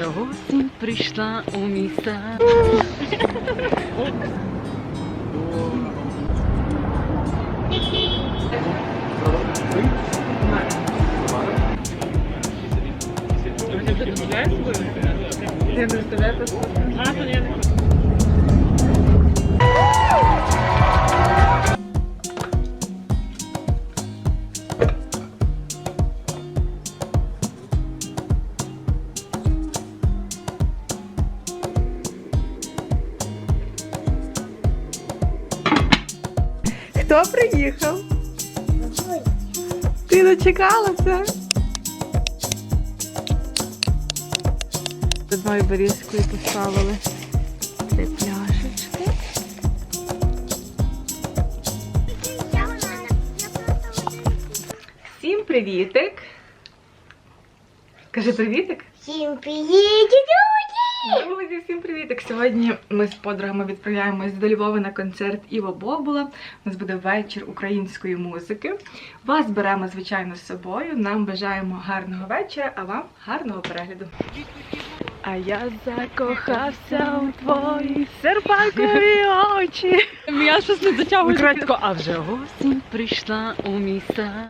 Осінь прийшла у міста. Я не вставляю просто. А, то я не приїхав? Ти дочекалася? Одною берізкою поставили три пляшечки. Всім привітик. Кажи привітик. Всім привіт, друзі! Всім привітик! Сьогодні ми з подругами відправляємось до Львова на концерт Іво Бобула. У нас буде вечір української музики. Вас беремо, звичайно, з собою. Нам бажаємо гарного вечора, а вам гарного перегляду. А я закохався у твої серпанкові очі. Я щось не дотягую. Кратко, а вже осінь прийшла у міста.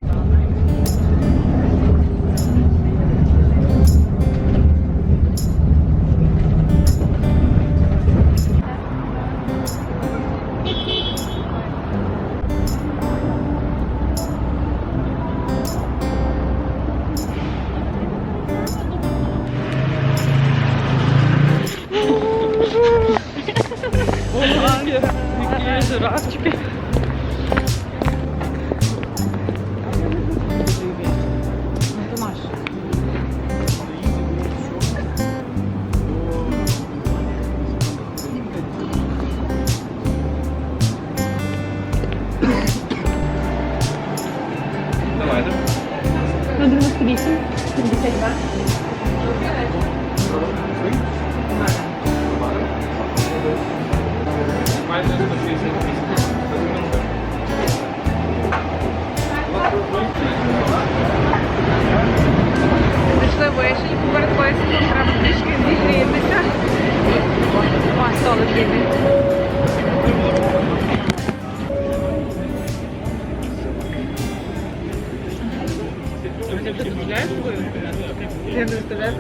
Вставляю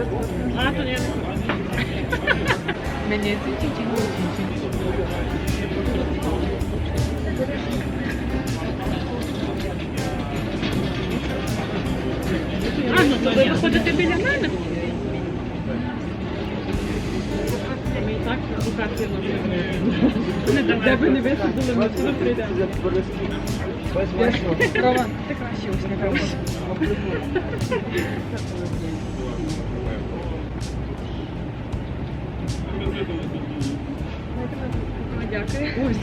просто. А, то не Мені А, ну то ви виходите біля мене. Ми так ви не висадили, ми сюди прийдемо. Ти краще усміхаєшся. Дякую. Ой,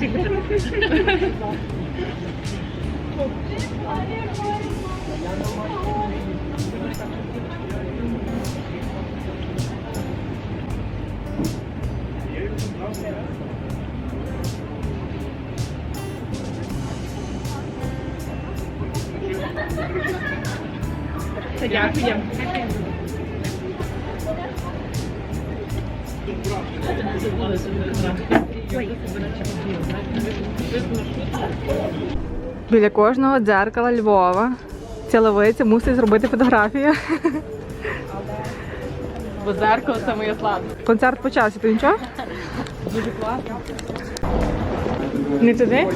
Дякую. Біля кожного дзеркала Львова ціловиця мусить зробити фотографію. Бо зеркало це моє слабе. Концерт почався, ти нічого? Дуже класно. Не туди?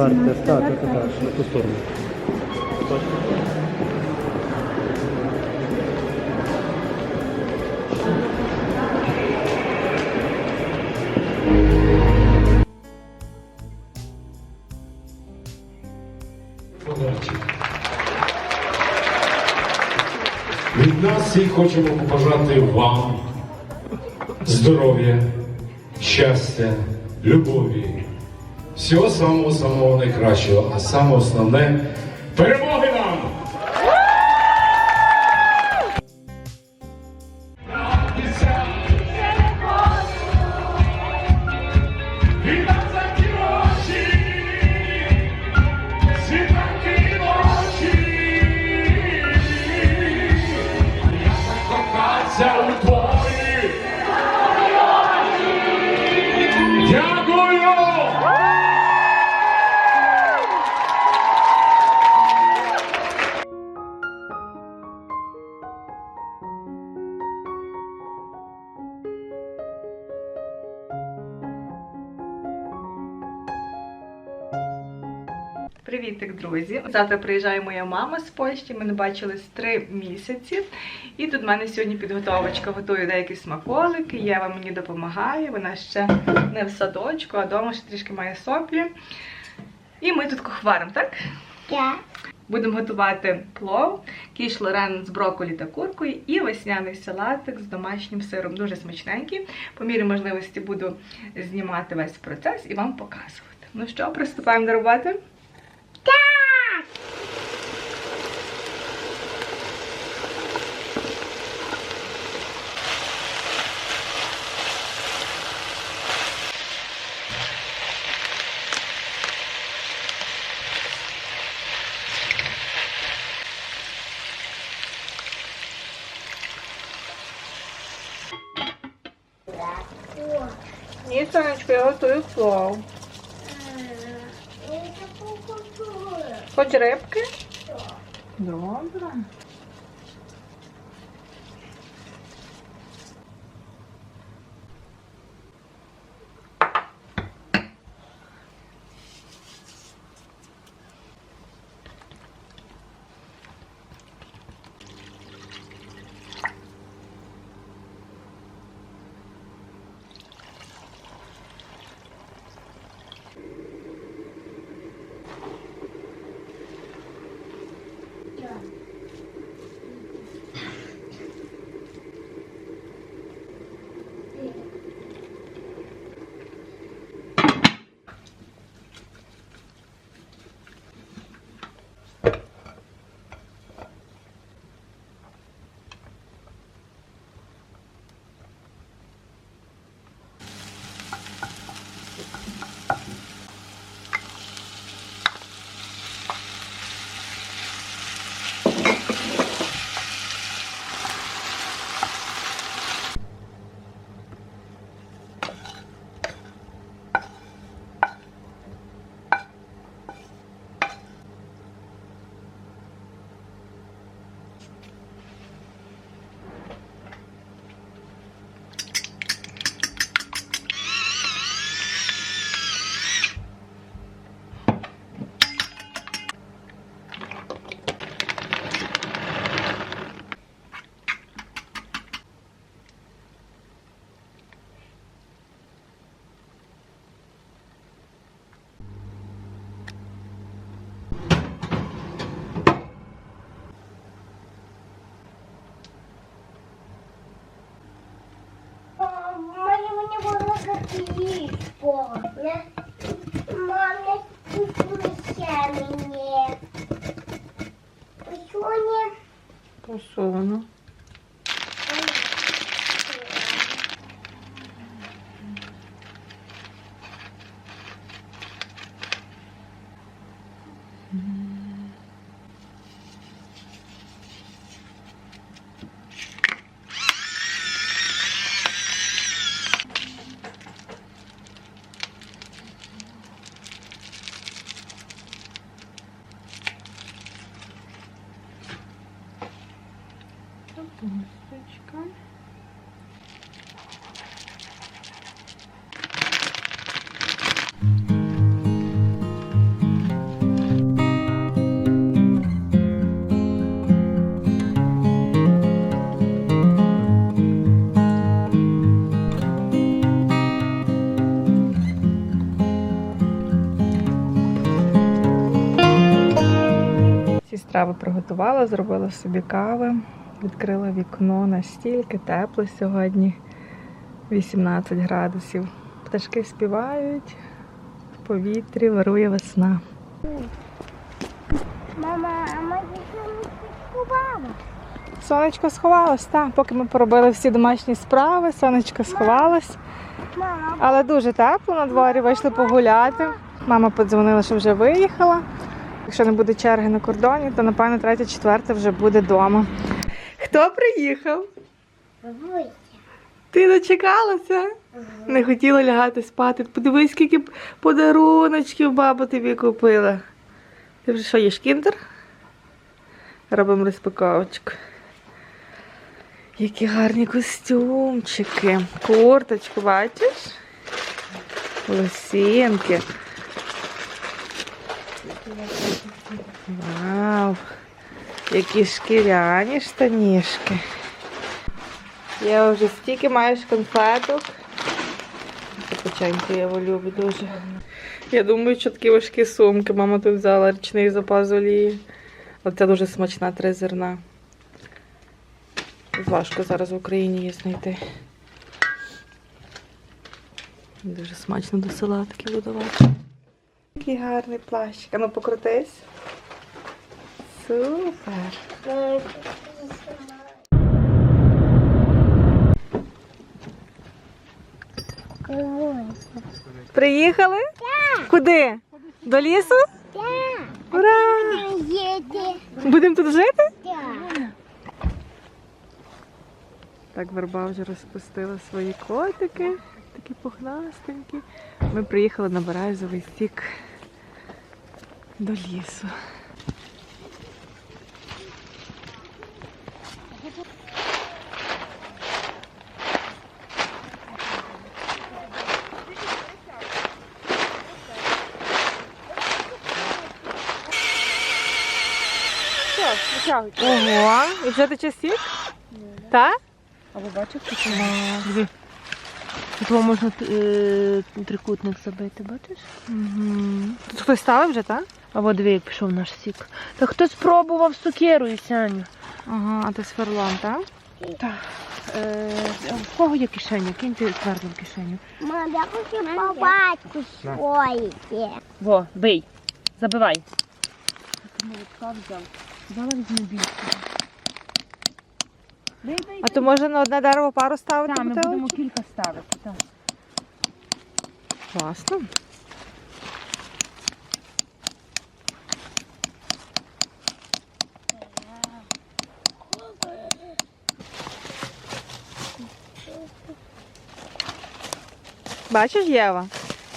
Партия, так, так, так, на ту сторону. Від нас всіх хочемо побажати вам здоров'я, щастя, любові, всього самого самого найкращого, а саме основне перемоги Привітик, друзі! Завтра приїжджає моя мама з Польщі. Ми не бачились три місяці. І тут в мене сьогодні підготовочка. Готую деякі смаколики. Єва мені допомагає. Вона ще не в садочку, а вдома ще трішки має соплі. І ми тут кухваримо, так? Так. Будемо готувати плов, кіш лорен з брокколі та куркою і весняний салатик з домашнім сиром. Дуже смачненький. По мірі можливості буду знімати весь процес і вам показувати. Ну що, приступаємо до роботи? Так. О, Сонечко, я готую плов. покупаю. Хоч рибки? Добре. Страви приготувала, зробила собі кави, відкрила вікно настільки тепло сьогодні. 18 градусів. Пташки співають, в повітрі вирує весна. Мама, а не купала. Сонечко сховалось, так. Поки ми поробили всі домашні справи, сонечко сховалось. Але дуже тепло на дворі, вийшли погуляти. Мама подзвонила, що вже виїхала. Якщо не буде черги на кордоні, то напевно третя, четверта вже буде вдома. Хто приїхав? бабуся. Ти дочекалася? Не хотіла лягати спати. Подивись, скільки подаруночків баба тобі купила. Ти вже що, їш кіндер? Робимо розпаковочку. Які гарні костюмчики. Курточку, бачиш? Лосінки. Вау! Які шкіряні штанішки. Я вже стільки маєш конфеток. Це печеньку я його люблю дуже. Я думаю, що такі важкі сумки. Мама тут взяла річний запас олії. Оце дуже смачна три зерна. Важко зараз в Україні її знайти. Дуже смачно до салатки додавати. Який гарний плащик. А ну покрутись. Супер. Приїхали? Так. Куди? До лісу? Так. Ура! Будемо тут жити? Так. Так, верба вже розпустила свої котики, такі пухнастенькі. Ми приїхали на березовий стік до лісу. Ого, і вже тече сік? Так? А ви бачите? Дві. Тут вам можна е, трикутник забити, бачиш? Угу. Тут хтось ставив вже, так? А от диви, як пішов наш сік. Та хтось пробував сукеру і сяню. Ага, а ти з ферлом, так? Е, в кого є кишеня? Киньте твердо в кишеню. Мам, я хочу побачити своє. Во, бий. Забивай. Ти молотка взяв. Взяла візьми більше. А то може на одне дерево пару ставити Так, ми будемо бутилочок? кілька ставити. Так. Класно. Бачиш, Єва?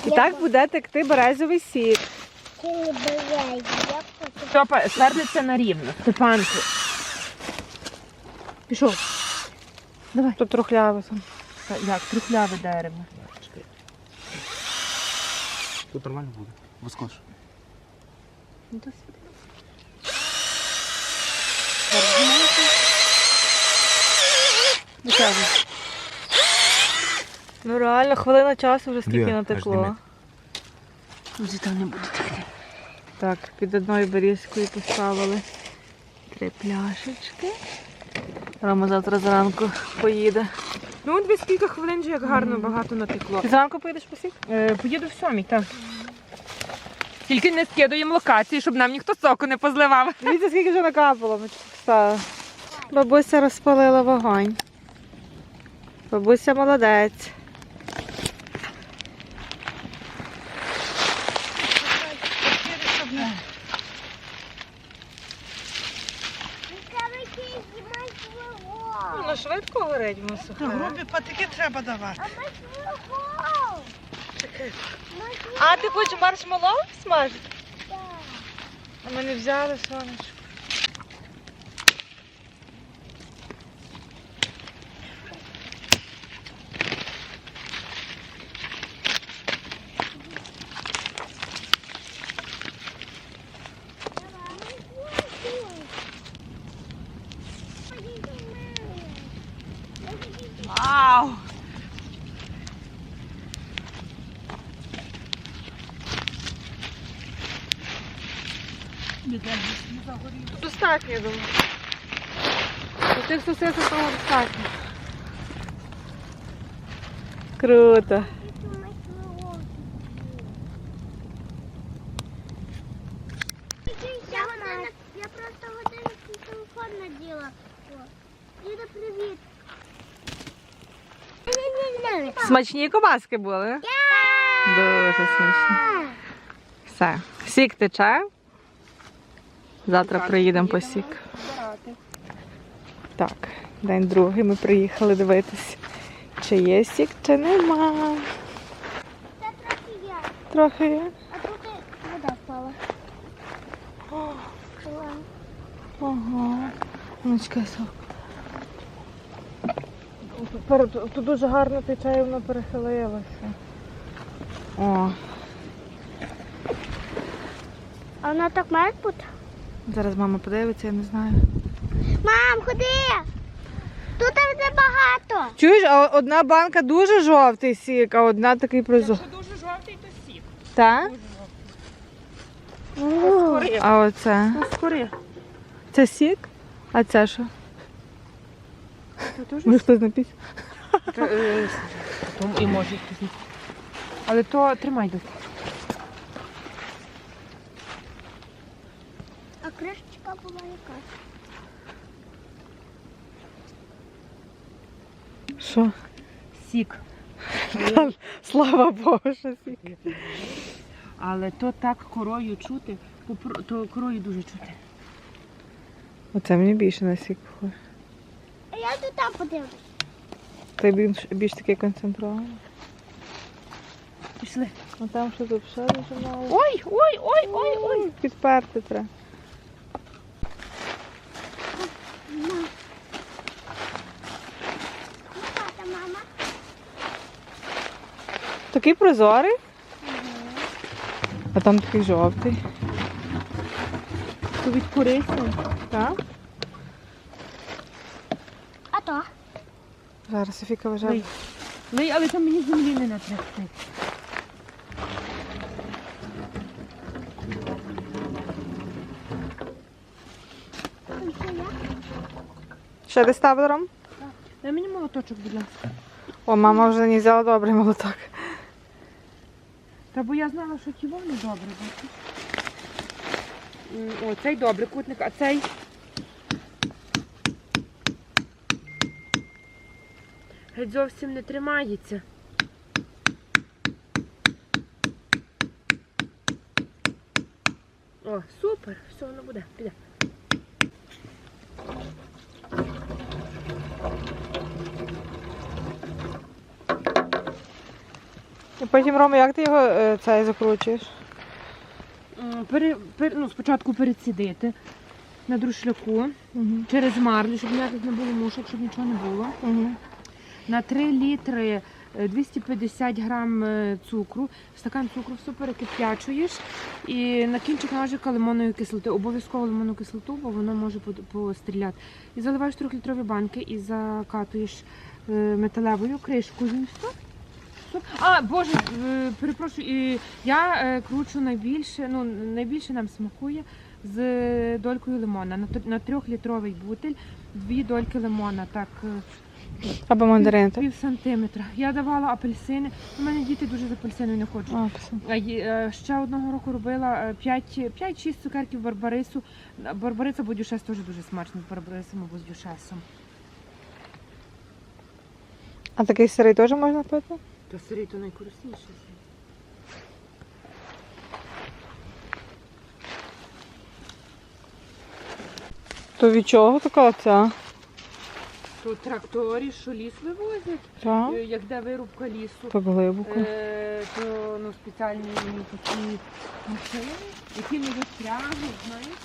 І так буде текти березовий сік. Ти не бояй, хочу. Свернеться на рівно. Степанку. Пішов. Давай. Тут трухляве. Та- Як, трухляве дерево. Тут нормально буде. Воскош. Ну, то Ну реально, хвилина часу вже скільки Де? Аж натекло. димить. Друзі, там не буде текти. Так, під одною берізкою поставили три пляшечки. Рома завтра зранку поїде. Ну, от десь кілька хвилин вже як гарно багато натекло. Ти зранку поїдеш по сік? Е, поїду в сьомій, так. Тільки не скидуємо локації, щоб нам ніхто соку не позливав. Дивіться, скільки вже накапало. тут. Бабуся розпалила вогонь. Бабуся молодець. Горить, воно сухе. Грубі патики треба давати. А. А ти хочеш маршмеллоу смажити? Так. А ми не взяли сонечко. Вау! Достатньо, я думаю. У тих сосисок того достатньо. Круто. Я, вона- я просто годинку телефон наділа. Іда, привіт. Смачні кобаски були? Дуже смачні. Все. Сік тече. Завтра приїдемо по сік. Так, день другий ми приїхали дивитись, чи є сік, чи нема. Це трохи я. Трохи є. А тут вода впала. Ага. Ну, чекай, сок. Тут, дуже гарно тече воно перехилилося. О. А воно так має бути? Зараз мама подивиться, я не знаю. Мам, ходи! Тут небагато. Чуєш, а одна банка дуже жовтий сік, а одна такий прозорий. Якщо дуже жовтий, то сік. Так? А оце? Скори. Це сік? А це що? Може хтось напіс? І може хтось. Але то тримай десь. А кришечка була якась. Що? Сік. Слава Богу, що сік. Але то так корою чути, то корою дуже чути. Оце мені більше на сік похоже. А я тут там подивлюсь. Той більш, більш такий концентрований. Пішли. А там що тут ще дуже мало. Ой, ой, ой, ой, ой. Підперти треба. Тата, мама. Такий прозорий. А там такий жовтий. То від корисно. Так? А то? Зараз Софіка вважає. Лий. Лий, але там мені землі не натрясти. Ще десь табором? Дай мені молоточок, будь ласка. О, мама вже не взяла добрий молоток. Та бо я знала, що ті вони добре, бачиш. О, цей добрий кутник, а цей. Геть зовсім не тримається. О, супер, все воно буде, піде. Потім, Рома, як ти його е, цей закручуєш? М, Пере, пер- ну, спочатку перецідити на друшляку Угу. через марлю, щоб ніяких не було мушок, щоб нічого не було. Угу. На 3 літри е, 250 грам е, цукру, стакан цукру все перекип'ячуєш і на кінчик ножика лимонної кислоти. Обов'язково лимонну кислоту, бо воно може под- постріляти. І заливаєш 3-літрові банки і закатуєш е, металевою кришкою. І все. Все. А, Боже, е, перепрошую, і я е, кручу найбільше, ну найбільше нам смакує з долькою лимона. На, тр- на 3-літровий бутиль дві дольки лимона. Так, е, Або мандарин, так? Пів сантиметра. Я давала апельсини. У мене діти дуже з апельсиною не хочуть. А, писав. А є- е, Ще одного року робила 5-6 цукерків барбарису. Барбариса або дюшес теж дуже смачно з барбарисом або з дюшесом. а такий сирий теж можна пити? То сирий то найкорисніше. То від чого така оця? То тракторі, що ліс вивозять, Так. Е, як де вирубка лісу. Так глибоко. Е, то ну, спеціальні такі машини, які не вистрягнуть, знаєш.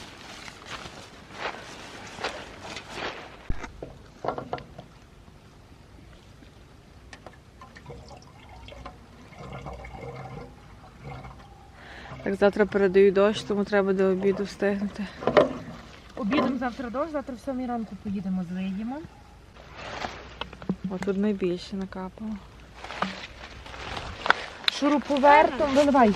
Так завтра передають дощ, тому треба до обіду встигнути. Обідом завтра дощ, завтра в сьомій ранку поїдемо, злиємо. О, тут найбільше накапало. Шуруповертом виливай.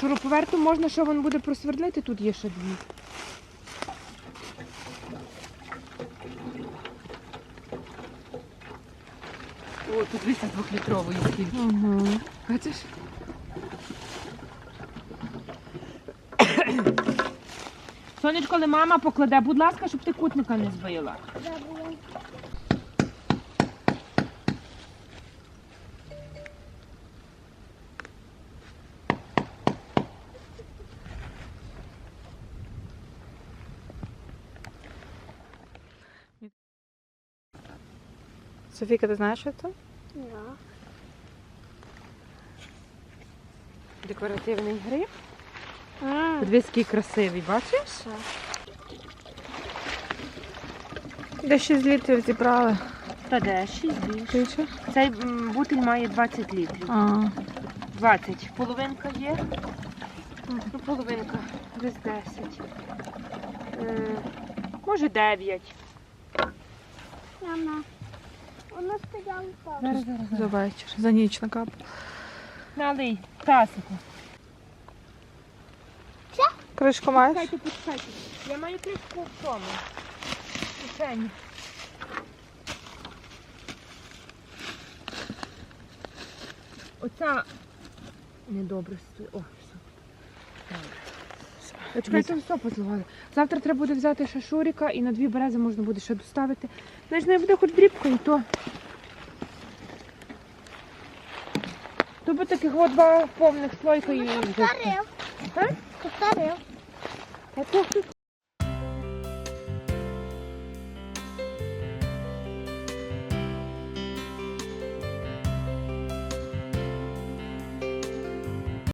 Шуруповертом можна, що він буде просвердлити, тут є ще дві. О, тут 202-літрової скільки. Угу. Бачиш? Сонечко, коли мама покладе, будь ласка, щоб ти кутника не збила. Софіка, ти знаєш, що це? Да. Декоративний гриб. Подивись, який красивий, бачиш? Де 6 літрів зібрали. Та де, 6 більше. Більше? Цей м, бутиль має 20 літрів. А, 20. Половинка є. Ну, половинка, десь 10. Е, може 9. Мама. Воно стояло так. Зараз, зараз, За вечір, за ніч накап. Налий, Тасику. Кришку маєш? Почекайте, почекайте. Я маю кришку в тому. В кишені. Оця недобре стоїть. О, все. Добре. Чекайте, все позливали. Завтра треба буде взяти ще шуріка і на дві берези можна буде ще доставити. Знаєш, не буде хоч дрібкою, то. То би таких от два повних слойка і вже. Повторив. А? Повторив. А то тут